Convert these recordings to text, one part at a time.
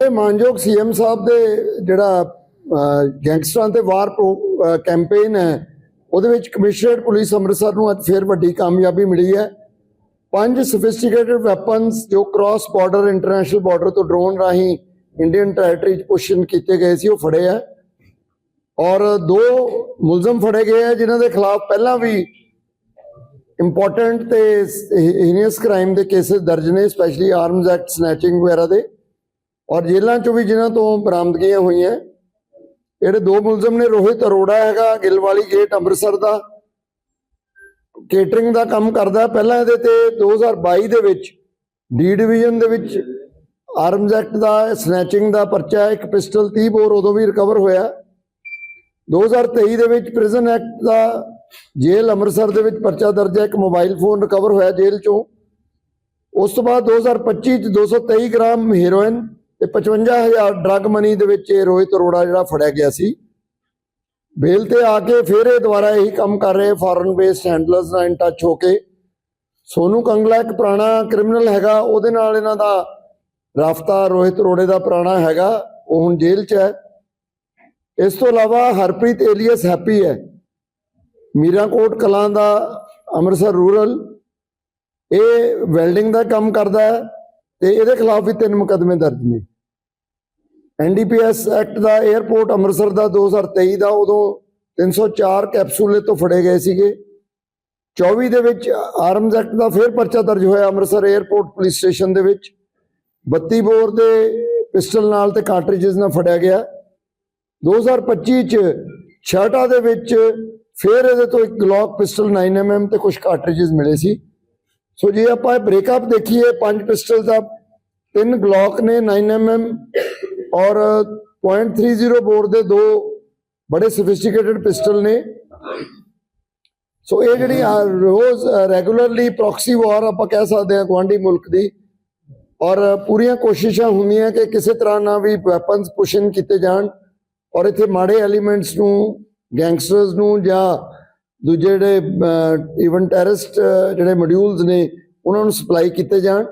ਇਹ ਮਾਨਯੋਗ ਸੀਐਮ ਸਾਹਿਬ ਦੇ ਜਿਹੜਾ ਗੈਂਗਸਟਰਾਂ ਤੇ ਵਾਰ ਕੈਂਪੇਨ ਹੈ, ਉਹਦੇ ਵਿੱਚ ਕਮਿਸ਼ਨਰੇਟ ਪੁਲਿਸ ਅੰਮ੍ਰਿਤਸਰ ਨੂੰ ਅੱਜ ਫਿਰ ਵੱਡੀ ਕਾਮਯਾਬੀ ਮਿਲੀ ਹੈ। ਪੰਜ ਸੋਫਿਸਟੀਕੇਟਡ ਵੈਪਨਸ ਜੋ ਕ੍ਰਾਸ ਬਾਰਡਰ ਇੰਟਰਨੈਸ਼ਨਲ ਬਾਰਡਰ ਤੋਂ ਡਰੋਨ ਰਾਹੀਂ ਇੰਡੀਅਨ ਟੈਰੀਟਰੀ 'ਚ ਪੁਸ਼ਨ ਕੀਤੇ ਗਏ ਸੀ, ਉਹ ਫੜੇ ਆ। ਔਰ ਦੋ ਮੁਲਜ਼ਮ ਫੜੇ ਗਏ ਆ, ਜਿਨ੍ਹਾਂ ਦੇ ਖਿਲਾਫ ਪਹਿਲਾਂ ਵੀ ਇੰਪੋਰਟੈਂਟ ਤੇ ਹੀਨੀਅਸ ਕ੍ਰਾਈਮ ਦੇ ਕੇसेस ਦਰਜ ਨੇ ਸਪੈਸ਼ਲੀ ਆਰਮਸ ਐਕਟ ਸਨੈਚਿੰਗ ਵਗੈਰਾ ਦੇ। ਔਰ ਜੇਲ੍ਹਾਂ ਚੋਂ ਵੀ ਜਿਨ੍ਹਾਂ ਤੋਂ ਬਰਾਮਦਗੀਆਂ ਹੋਈਆਂ, ਜਿਹੜੇ ਦੋ ਮੁਲਜ਼ਮ ਨੇ, ਰੋਹਿਤ ਅਰੋੜਾ ਹੈਗਾ, ਗਿੱਲਵਾਲੀ ਗੇਟ, ਅੰਮ੍ਰਿਤਸਰ ਦਾ, ਕੇਟਰਿੰਗ ਦਾ ਕੰਮ ਕਰਦਾ। ਪਹਿਲਾਂ ਇਹਦੇ ਤੇ 2022 ਦੇ ਵਿੱਚ ਡੀ ਡਿਵੀਜ਼ਨ ਦੇ ਵਿੱਚ ਆਰਮਜ਼ ਐਕਟ ਦਾ ਸਨੈਚਿੰਗ ਦਾ ਪਰਚਾ, ਇੱਕ ਪਿਸਟਲ 30 ਬੋਰ ਉਦੋਂ ਵੀ ਰਿਕਵਰ ਹੋਇਆ। 2023 ਦੇ ਵਿੱਚ ਪ੍ਰਿਜ਼ਨ ਐਕਟ ਦਾ ਜੇਲ੍ਹ ਅੰਮ੍ਰਿਤਸਰ ਦੇ ਵਿੱਚ ਪਰਚਾ ਦਰਜ ਹੈ, ਇੱਕ ਮੋਬਾਈਲ ਫੋਨ ਰਿਕਵਰ ਹੋਇਆ ਜੇਲ੍ਹ ਚੋਂ। ਉਸ ਤੋਂ ਬਾਅਦ 2025 ਚ 223 ਗ੍ਰਾਮ ਹੈਰੋਇਨ ਤੇ 55000 ਡਰੱਗ ਮਨੀ ਦੇ ਵਿੱਚ ਇਹ ਰੋਹਿਤ ਅਰੋੜਾ ਜਿਹੜਾ ਫੜਿਆ ਗਿਆ ਸੀ। ਬੇਲ ਤੇ ਆ ਕੇ ਫਿਰ ਇਹ ਦੁਬਾਰਾ ਇਹੀ ਕੰਮ ਕਰ ਰਹੇ ਫੋਰਨ ਬੇਸਡ ਹੈਂਡਲਰਸ ਨਾਲ ਇਨ ਟੱਚ ਹੋ ਕੇ। ਸੋਨੂ ਕੰਗਲਾ ਇੱਕ ਪੁਰਾਣਾ ਕ੍ਰਿਮੀਨਲ ਹੈਗਾ, ਉਹਦੇ ਨਾਲ ਇਹਨਾਂ ਦਾ ਰਾਫਤਾ ਰੋਹਿਤ ਅਰੋੜੇ ਦਾ ਪੁਰਾਣਾ ਹੈਗਾ, ਉਹ ਹੁਣ ਜੇਲ੍ਹ 'ਚ ਹੈ। ਇਸ ਤੋਂ ਇਲਾਵਾ ਹਰਪ੍ਰੀਤ ਏਲੀਅਸ ਹੈਪੀ ਹੈ। ਮੀਰਾਕੋਟ ਕਲਾਂ ਦਾ ਅੰਮ੍ਰਿਤਸਰ ਰੂਰਲ, ਇਹ ਵੈਲਡਿੰਗ ਦਾ ਕੰਮ ਕਰਦਾ ਹੈ। ਤੇ ਇਹਦੇ ਖਿਲਾਫ ਵੀ ਤਿੰਨ ਮੁਕੱਦਮੇ ਦਰਜ ਨੇ। ਐਨਡੀਪੀਐਸ ਐਕਟ ਦਾ 에ਅਰਪੋਰਟ ਅੰਮ੍ਰਿਤਸਰ ਦਾ 2023 ਦਾ ਉਦੋਂ 304 ਕੈਪਸੂਲੇ ਤੋਂ ਫੜੇ ਗਏ ਸੀਗੇ। 24 ਦੇ ਵਿੱਚ ਆਰਮਜ਼ ਐਕਟ ਦਾ ਫਿਰ ਪਰਚਾ ਦਰਜ ਹੋਇਆ ਅੰਮ੍ਰਿਤਸਰ 에ਅਰਪੋਰਟ ਪੁਲਿਸ ਸਟੇਸ਼ਨ ਦੇ ਵਿੱਚ। 32 ਬੋਰ ਦੇ ਪਿਸਟਲ ਨਾਲ ਤੇ ਕਾਰਟ੍ਰਿਜਸ ਨਾਲ ਫੜਿਆ ਗਿਆ। 2025 ਚ ਛਾਟਾ ਦੇ ਵਿੱਚ ਫਿਰ ਇਹਦੇ ਤੋਂ ਇੱਕ ਗਲੌਕ ਪਿਸਟਲ 9mm ਤੇ ਕੁਝ ਕਾਰਟ੍ਰਿਜਸ ਮਿਲੇ ਸੀ। ਸੋ ਜੇ ਆਪਾਂ ਬ੍ਰੇਕਅਪ ਦੇਖੀਏ, ਪੰਜ ਪਿਸਟਲ ਦਾ, ਤਿੰਨ ਗਲੌਕ ਨੇ 9mm ਔਰ .30 ਬੋਰ ਦੇ ਦੋ ਬੜੇ ਸੋਫਿਸਟੀਕੇਟਡ ਪਿਸਟਲ ਨੇ। ਸੋ ਇਹ ਜਿਹੜੀ ਰੋਜ਼ ਰੈਗੂਲਰਲੀ ਪ੍ਰੋਕਸੀ ਵਾਰ ਆਪਾਂ ਕਹਿ ਸਕਦੇ ਹਾਂ ਗੁਆਂਢੀ ਮੁਲਕ ਦੀ। ਔਰ ਪੂਰੀਆਂ ਕੋਸ਼ਿਸ਼ਾਂ ਹੁੰਦੀਆਂ ਕਿ ਕਿਸੇ ਤਰ੍ਹਾਂ ਨਾਲ ਵੀ ਵੈਪਨਸ ਪੁਸ਼ਨ ਕੀਤੇ ਜਾਣ। ਔਰ ਇੱਥੇ ਮਾੜੇ ਐਲੀਮੈਂਟਸ ਨੂੰ ਗੈਂਗਸਟਰਸ ਨੂੰ ਜਾਂ ਦੂਜੇ ਜਿਹੜੇ ਇਵਨ ਟੈਰਰਿਸਟ ਜਿਹੜੇ ਮੋਡਿਊਲਸ ਨੇ, ਉਹਨਾਂ ਨੂੰ ਸਪਲਾਈ ਕੀਤੇ ਜਾਣ।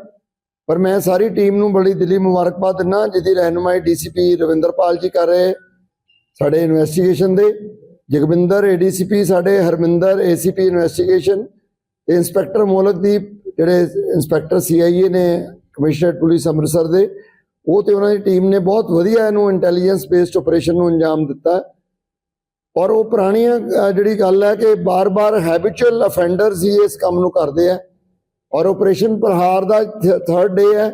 ਪਰ ਮੈਂ ਸਾਰੀ ਟੀਮ ਨੂੰ ਬੜੀ ਦਿਲੀ ਮੁਬਾਰਕਬਾਦ ਦਿੰਦਾ, ਜਿਹਦੀ ਰਹਿਨੁਮਾਈ ਡੀਸੀਪੀ ਰਵਿੰਦਰਪਾਲ ਜੀ ਕਰ ਰਹੇ, ਸਾਡੇ ਇਨਵੈਸਟੀਗੇਸ਼ਨ ਦੇ। ਜਗਵਿੰਦਰ ਏਡੀਸੀਪੀ ਸਾਡੇ ਹਰਮਿੰਦਰ ਏਸੀਪੀ ਇਨਵੈਸਟੀਗੇਸ਼ਨ ਤੇ ਇੰਸਪੈਕਟਰ ਮੋਲਕਦੀਪ, ਜਿਹੜੇ ਇੰਸਪੈਕਟਰ ਸੀਆਈਏ ਨੇ ਕਮਿਸ਼ਨਰ ਪੁਲਿਸ ਅੰਮ੍ਰਿਤਸਰ ਦੇ, ਉਹ ਤੇ ਉਹਨਾਂ ਦੀ ਟੀਮ ਨੇ ਬਹੁਤ ਵਧੀਆ ਇਹਨੂੰ ਇੰਟੈਲੀਜੈਂਸ ਬੇਸਡ ਆਪਰੇਸ਼ਨ ਨੂੰ ਅੰਜਾਮ ਦਿੱਤਾ। ਔਰ ਉਹ ਪੁਰਾਣੀਆਂ ਜਿਹੜੀ ਗੱਲ ਹੈ ਕਿ ਬਾਰ-ਬਾਰ ਹੈਬਿਚੁਅਲ ਅਫੈਂਡਰਸ ਹੀ ਇਸ ਕੰਮ ਨੂੰ ਕਰਦੇ ਆ। ਔਰ ਆਪਰੇਸ਼ਨ ਪ੍ਰਹਾਰ ਦਾ ਥਰਡ ਡੇ ਹੈ।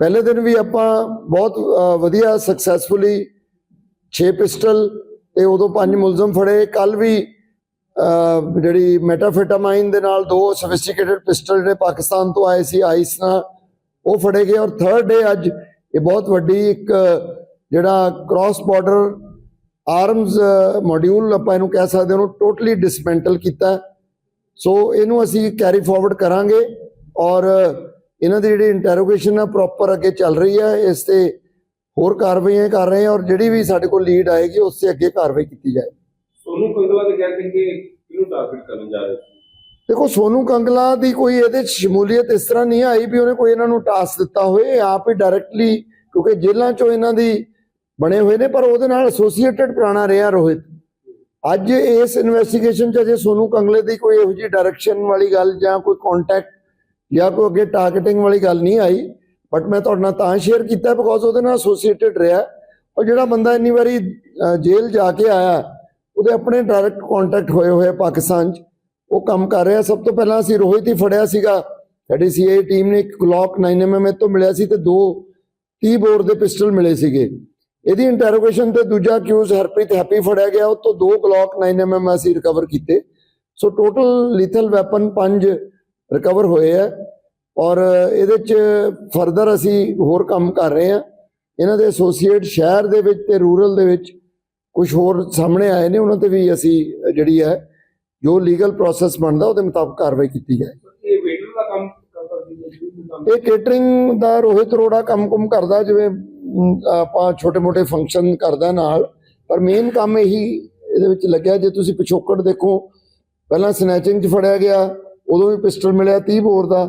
ਪਹਿਲੇ ਦਿਨ ਵੀ ਆਪਾਂ ਬਹੁਤ ਵਧੀਆ ਸਕਸੈਸਫੁਲੀ 6 ਪਿਸਟਲ ਤੇ ਉਦੋਂ ਪੰਜ ਮੁਲਜ਼ਮ ਫੜੇ। ਕੱਲ ਵੀ ਜਿਹੜੀ ਮੈਟਾਫੈਟਾਮਾਈਨ ਦੇ ਨਾਲ ਦੋ ਸੋਫਿਸਟੀਕੇਟਡ ਪਿਸਟਲ ਜਿਹੜੇ ਪਾਕਿਸਤਾਨ ਤੋਂ ਆਏ ਸੀ ਆਈਸ ਨਾਲ, ਉਹ ਫੜੇ ਗਏ। ਔਰ ਥਰਡ ਡੇ ਅੱਜ ਇਹ ਬਹੁਤ ਵੱਡੀ ਇੱਕ, ਜਿਹੜਾ ਕ੍ਰਾਸ ਬਾਰਡਰ ਆਰਮਸ ਮੋਡਿਊਲ ਆਪਾਂ ਇਹਨੂੰ ਕਹਿ ਸਕਦੇ ਹਾਂ ਉਹਨੂੰ ਟੋਟਲੀ ਡਿਸਮੈਂਟਲ ਕੀਤਾ। ਸੋ ਇਹਨੂੰ ਅਸੀਂ ਕੈਰੀ ਫਾਰਵਰਡ ਕਰਾਂਗੇ ਔਰ ਇਹਨਾਂ ਦੀ ਜਿਹੜੀ ਇੰਟਰੋਗੇਸ਼ਨ ਹੈ ਪ੍ਰੋਪਰ ਅੱਗੇ ਚੱਲ ਰਹੀ ਹੈ ਇਸ ਤੇ ਹੋਰ ਕਾਰਵਾਈਆਂ ਕਰ ਰਹੇ ਹਾਂ ਔਰ ਜਿਹੜੀ ਵੀ ਸਾਡੇ ਕੋਲ ਲੀਡ ਆਏਗੀ ਉਸ ਤੇ ਅੱਗੇ ਕਾਰਵਾਈ ਕੀਤੀ ਜਾਏ ਸੋਨੂੰ ਕੰਗਲਾ ਦੇ ਕਹਿੰਦੇ ਕਿ ਕਿਹਨੂੰ ਟਾਰਗੇਟ ਕਰਨ ਜਾ ਰਹੇ ਦੇਖੋ ਸੋਨੂ ਕੰਗਲਾ ਦੀ ਕੋਈ ਇਹਦੇ ਚ ਸ਼ਮੂਲੀਅਤ ਇਸ ਤਰ੍ਹਾਂ ਨਹੀਂ ਆਈ ਵੀ ਉਹਨੇ ਕੋਈ ਇਹਨਾਂ ਨੂੰ ਟਾਸਕ ਦਿੱਤਾ ਹੋਵੇ ਇਹ ਆਪ ਹੀ ਡਾਇਰੈਕਟਲੀ ਕਿਉਂਕਿ ਜੇਲ੍ਹਾਂ ਚੋਂ ਇਹਨਾਂ ਦੀ ਬਣੇ ਹੋਏ ਨੇ ਪਰ ਉਹਦੇ ਨਾਲ ਐਸੋਸੀਏਟਡ ਪੁਰਾਣਾ ਰਿਹਾ ਰੋਹਿਤ। ਅੱਜ ਇਸ ਇਨਵੈਸਟੀਗੇਸ਼ਨ ਚ ਅਜੇ ਸੋਨੂ ਕੰਗਲੇ ਦੀ ਕੋਈ ਇਹੋ ਜਿਹੀ ਡਾਇਰੈਕਸ਼ਨ ਵਾਲੀ ਗੱਲ ਜਾਂ ਕੋਈ ਕੰਟੈਕਟ ਜਾਂ ਕੋਈ ਅੱਗੇ ਟਾਰਗੇਟਿੰਗ ਵਾਲੀ ਗੱਲ ਨਹੀਂ ਆਈ। ਬਟ ਮੈਂ ਤੁਹਾਡੇ ਨਾਲ ਤਾਂ ਸ਼ੇਅਰ ਕੀਤਾ ਬਿਕੋਜ਼ ਉਹਦੇ ਨਾਲ ਐਸੋਸੀਏਟਡ ਰਿਹਾ। ਔਰ ਜਿਹੜਾ ਬੰਦਾ ਇੰਨੀ ਵਾਰੀ ਅਹ, ਜੇਲ੍ਹ ਜਾ ਕੇ ਆਇਆ ਉਹਦੇ ਆਪਣੇ ਡਾਇਰੈਕਟ ਕੰਟੈਕਟ ਹੋਏ ਹੋਏ ਪਾਕਿਸਤਾਨ 'ਚ। ਉਹ ਕੰਮ ਕਰ ਰਿਹਾ। ਸਭ ਤੋਂ ਪਹਿਲਾਂ ਅਸੀਂ ਰੋਹਿਤ ਹੀ ਫੜਿਆ ਸੀਗਾ। ਸਾਡੀ ਸੀਆਈ ਟੀਮ ਨੇ ਇੱਕ ਗਲੌਕ 9mm ਤੋਂ ਮਿਲਿਆ ਸੀ ਤੇ ਦੋ 30 ਬੋਰ ਦੇ ਪਿਸਟਲ ਮਿਲੇ ਸੀਗੇ। ਇਹਦੀ ਇੰਟਰੋਗੇਸ਼ਨ ਤੇ ਦੂਜਾ ਅਕਿਊਜ਼ ਹਰਪ੍ਰੀਤ ਹੈਪੀ ਫੜਿਆ ਗਿਆ ਉਹ ਤੋਂ ਦੋ ਗਲੌਕ 9mm ਅਸੀਂ ਰਿਕਵਰ ਕੀਤੇ। ਸੋ ਟੋਟਲ ਲੀਥਲ ਵੈਪਨ ਪੰਜ ਰਿਕਵਰ ਹੋਏ ਆ। ਔਰ ਇਹਦੇ ਚ ਫਰਦਰ ਅਸੀਂ ਹੋਰ ਕੰਮ ਕਰ ਰਹੇ ਆ। ਇਹਨਾਂ ਦੇ ਐਸੋਸੀਏਟ ਸ਼ਹਿਰ ਦੇ ਵਿੱਚ ਤੇ ਰੂਰਲ ਦੇ ਵਿੱਚ ਕੁਝ ਹੋਰ ਸਾਹਮਣੇ ਆਏ ਨੇ ਉਹਨਾਂ ਤੇ ਵੀ ਅਸੀਂ ਜਿਹੜੀ ਹੈ ਜੋ ਲੀਗਲ ਪ੍ਰੋਸੈਸ ਬਣਦਾ ਉਹਦੇ ਮੁਤਾਬਕ ਕਾਰਵਾਈ ਕੀਤੀ ਜਾਏ। ਇਹ ਵੇਟਰ ਦਾ ਕੰਮ ਕਰਦੀ ਹੈ ਇਹ ਕੇਟਰਿੰਗ ਦਾ ਰੋਹਿਤ ਅਰੋੜਾ ਕੰਮ-ਕੁਮ ਕਰਦਾ ਜਿਵੇਂ ਆਪਾਂ ਛੋਟੇ-ਮੋਟੇ ਫੰਕਸ਼ਨ ਕਰਦਾ ਨਾਲ ਪਰ ਮੇਨ ਕੰਮ ਇਹੀ ਇਹਦੇ ਵਿੱਚ ਲੱਗਿਆ ਜੇ ਤੁਸੀਂ ਪਿਛੋਕੜ ਦੇਖੋ ਪਹਿਲਾਂ ਸਨੈਚਿੰਗ 'ਚ ਫੜਿਆ ਗਿਆ ਉਦੋਂ ਵੀ ਪਿਸਟਲ ਮਿਲਿਆ 30 ਬੋਰ ਦਾ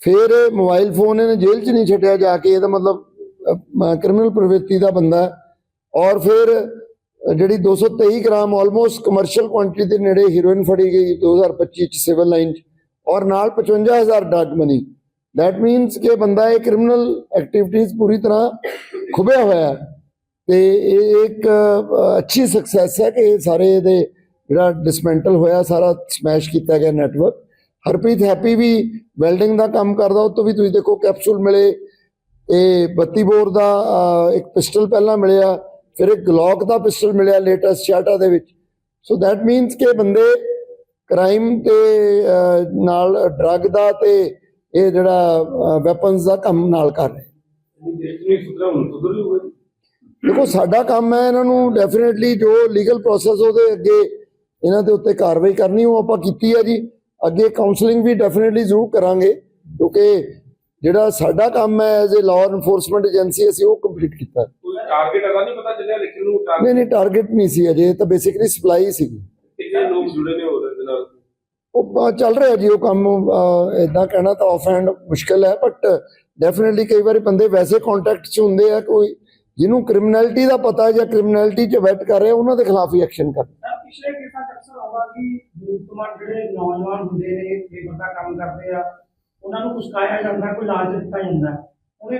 ਫਿਰ ਮੋਬਾਈਲ ਫੋਨ ਇਹਨੇ ਜੇਲ੍ਹ 'ਚ ਨਹੀਂ ਛੱਡਿਆ ਜਾ ਕੇ ਇਹਦਾ ਮਤਲਬ ਕ੍ਰਿਮੀਨਲ ਪ੍ਰਵਿਰਤੀ ਦਾ ਬੰਦਾ ਔਰ ਫਿਰ ਅ, ਜਿਹੜੀ 223 ਗ੍ਰਾਮ ਆਲਮੋਸਟ ਕਮਰਸ਼ੀਅਲ ਕੁਆਂਟੀਟੀ ਦੇ ਨੇੜੇ ਹੀਰੋਇਨ ਫੜੀ ਗਈ 2025 ਚ ਸਿਵਲ ਲਾਈਨ ਚ ਔਰ ਨਾਲ 55000 ਡਰਗ ਮਨੀ ਦੈਟ ਮੀਨਸ ਕਿ ਬੰਦਾ ਇਹ ਕ੍ਰਿਮੀਨਲ ਐਕਟੀਵਿਟੀਜ਼ ਪੂਰੀ ਤਰ੍ਹਾਂ ਖੁਬਿਆ ਹੋਇਆ ਹੈ ਤੇ ਇਹ ਇੱਕ ਅੱਛੀ ਸਕਸੈਸ ਹੈ ਕਿ ਇਹ ਸਾਰੇ ਇਹਦੇ ਜਿਹੜਾ ਡਿਸਮੈਂਟਲ ਹੋਇਆ, ਸਾਰਾ ਸਮੈਸ਼ ਕੀਤਾ ਗਿਆ ਨੈਟਵਰਕ ਹਰਪ੍ਰੀਤ ਹੈਪੀ ਵੀ ਵੈਲਡਿੰਗ ਦਾ ਕੰਮ ਕਰਦਾ, ਉਹ ਤੋਂ ਵੀ ਤੁਸੀਂ ਦੇਖੋ ਕੈਪਸੂਲ ਮਿਲੇ ਇਹ 32 ਬੋਰ ਦਾ ਇੱਕ ਪਿਸਟਲ ਪਹਿਲਾਂ ਮਿਲਿਆ, ਫਿਰ ਇੱਕ ਗਲੌਕ ਦਾ ਪਿਸਟਲ ਮਿਲਿਆ ਲੇਟੈਸਟ ਸ਼ਾਟਾ ਦੇ ਵਿੱਚ। ਸੋ ਦੈਟ ਮੀਨਸ ਕਿ ਬੰਦੇ ਕ੍ਰਾਈਮ ਤੇ ਨਾਲ ਡਰੱਗ ਦਾ ਤੇ ਇਹ ਜਿਹੜਾ ਵੈਪਨਸ ਦਾ ਕੰਮ ਨਾਲ ਕਰ ਰਹੇ। ਦੇਖੋ ਸਾਡਾ ਕੰਮ ਹੈ ਇਹਨਾਂ ਨੂੰ ਡੈਫੀਨਿਟਲੀ ਜੋ ਲੀਗਲ ਪ੍ਰੋਸੈਸ ਉਹਦੇ ਅੱਗੇ ਇਹਨਾਂ ਦੇ ਉੱਤੇ ਕਾਰਵਾਈ ਕਰਨੀ ਉਹ ਆਪਾਂ ਕੀਤੀ ਹੈ ਜੀ। ਅੱਗੇ ਕਾਉਂਸਲਿੰਗ ਵੀ ਡੈਫੀਨਿਟਲੀ ਜ਼ਰੂਰ ਕਰਾਂਗੇ ਕਿਉਂਕਿ ਜਿਹੜਾ ਸਾਡਾ ਕੰਮ ਹੈ as a law enforcement agency ਅਸੀਂ ਉਹ ਕੰਪਲੀਟ ਕੀਤਾ ਕੋਈ ਟਾਰਗੇਟ ਅਦਾ ਨਹੀਂ ਪਤਾ ਚੱਲਿਆ ਲੇਕਿਨ ਉਹ ਨਹੀਂ ਟਾਰਗੇਟ ਨਹੀਂ ਟਾਰਗੇਟ ਨਹੀਂ ਸੀ ਅਜੇ ਤਾਂ ਬੇਸਿਕਲੀ ਸਪਲਾਈ ਸੀਗੀ। ਕਿੰਨੇ ਲੋਕ ਜੁੜੇ ਨੇ ਉਹ ਅ, ਚੱਲ ਰਿਹਾ ਜੀ ਉਹ ਕੰਮ ਇਦਾਂ ਕਹਿਣਾ ਤਾਂ ਆਫ ਹੈਂਡ ਮੁਸ਼ਕਲ ਹੈ ਬਟ ਡੈਫੀਨਿਟਲੀ ਕਈ ਵਾਰੀ ਬੰਦੇ ਵੈਸੇ ਕੰਟੈਕਟ 'ਚ ਹੁੰਦੇ ਆ ਕੋਈ ਜਿਹਨੂੰ ਕ੍ਰਿਮੀਨੈਲਿਟੀ ਦਾ ਪਤਾ ਹੈ ਜਾਂ ਕ੍ਰਿਮੀਨੈਲਿਟੀ 'ਚ ਵੈਟ ਕਰ ਰਿਹਾ ਉਹਨਾਂ ਦੇ ਖਿਲਾਫ ਹੀ ਐਕਸ਼ਨ ਕਰ ਸਰ ਪਿਛਲੇ ਕੇਸਾਂ 'ਚ ਅਕਸਰ ਆਉਂਦਾ ਕਿ ਜ਼ਰੂਰਤਮੰਦ ਜਿਹੜੇ ਨੌਜਵਾਨ ਹੁੰਦੇ ਨੇ ਲੇਬਰ ਦਾ ਕੰਮ ਕਰਦੇ ਆ ਉਹਨਾਂ ਨੂੰ ਕੁਸਕਾਇਆ ਜਾਂਦਾ ਕੋਈ ਲਾਲਚ ਦਿੱਤਾ ਜਾਂਦਾ। ਉਹਨੇ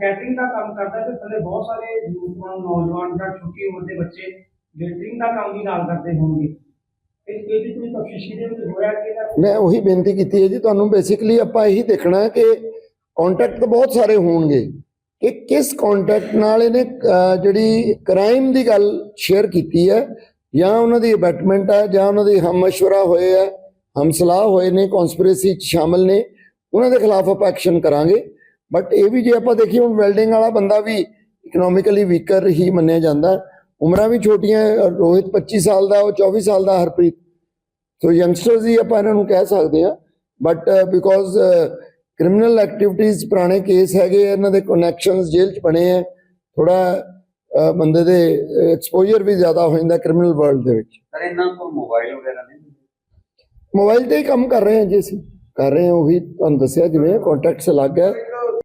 ਕੈਟਰਿੰਗ ਦਾ ਕੰਮ ਕਰਦਾ ਤੇ ਥੱਲੇ ਬਹੁਤ ਸਾਰੇ ਜ਼ਰੂਰਤਮੰਦ ਨੌਜਵਾਨ ਜਾਂ ਛੋਟੀ ਉਮਰ ਦੇ ਬੱਚੇ ਵੇਟਰਿੰਗ ਦਾ ਕੰਮ ਵੀ ਨਾਲ ਕਰਦੇ ਹੋਣਗੇ। ਮੈਂ ਉਹੀ ਬੇਨਤੀ ਕੀਤੀ ਹੈ ਜੀ, ਤੁਹਾਨੂੰ ਬੇਸਿਕਲੀ ਆਪਾਂ ਇਹੀ ਦੇਖਣਾ ਹੈ ਕਿ ਕੰਟੈਕਟ ਤਾਂ ਬਹੁਤ ਸਾਰੇ ਹੋਣਗੇ ਕਿ ਕਿਸ ਕੰਟੈਕਟ ਨਾਲ ਇਹਨੇ ਜਿਹੜੀ ਕ੍ਰਾਈਮ ਦੀ ਗੱਲ ਸ਼ੇਅਰ ਕੀਤੀ ਹੈ, ਜਾਂ ਉਹਨਾਂ ਦੀ ਅਬੈਟਮੈਂਟ ਹੈ, ਜਾਂ ਉਹਨਾਂ ਦੀ ਹਮਸ਼ਵਰਾ ਹੋਏ ਹੈ ਹਮਸਲਾਹ ਹੋਏ ਨੇ ਕਨਸਪੀਰੇਸੀ ਚ ਸ਼ਾਮਲ ਨੇ, ਉਹਨਾਂ ਦੇ ਖਿਲਾਫ ਆਪਾਂ ਐਕਸ਼ਨ ਕਰਾਂਗੇ ਬਟ ਇਹ ਵੀ ਜੇ ਆਪਾਂ ਦੇਖੀਏ, ਹੁਣ ਵੈਲਡਿੰਗ ਵਾਲਾ ਬੰਦਾ ਵੀ ਇਕਨੋਮਿਕਲੀ ਵੀਕਰ ਹੀ ਮੰਨਿਆ ਜਾਂਦਾ ਹੈ। ਉਮਰਾਂ ਵੀ ਛੋਟੀਆਂ ਰੋਹਿਤ 25 ਸਾਲ ਦਾ ਉਹ 24 ਸਾਲ ਦਾ ਹਰਪ੍ਰੀਤ। ਸੋ ਯੰਗਸਟਰਸ ਹੀ ਆਪਾਂ ਇਹਨਾਂ ਨੂੰ ਕਹਿ ਸਕਦੇ ਆ ਬਟ ਬਿਕੋਜ਼ ਕ੍ਰਿਮੀਨਲ ਐਕਟੀਵਿਟੀਜ਼ ਪੁਰਾਣੇ ਕੇਸ ਹੈਗੇ ਇਹਨਾਂ ਦੇ ਕਨੈਕਸ਼ਨਸ ਜੇਲ੍ਹ 'ਚ ਬਣੇ ਆ। ਥੋੜਾ ਬੰਦੇ ਦੇ ਐਕਸਪੋਜ਼ਰ ਵੀ ਜ਼ਿਆਦਾ ਹੋ ਜਾਂਦਾ ਕ੍ਰਿਮੀਨਲ ਵਰਲਡ ਦੇ ਵਿੱਚ। ਸਰ ਇਹਨਾਂ ਕੋਲ ਮੋਬਾਈਲ ਵਗੈਰਾ ਨਹੀਂ ਮੋਬਾਈਲ ਤੇ ਹੀ ਕੰਮ ਕਰ ਰਹੇ ਹਾਂ ਜੀ ਅਸੀਂ। ਕਰ ਰਹੇ ਹਾਂ ਉਹੀ ਤੁਹਾਨੂੰ ਦੱਸਿਆ ਜਿਵੇਂ ਕੰਟੈਕਟਸ ਅਲੱਗ ਹੈ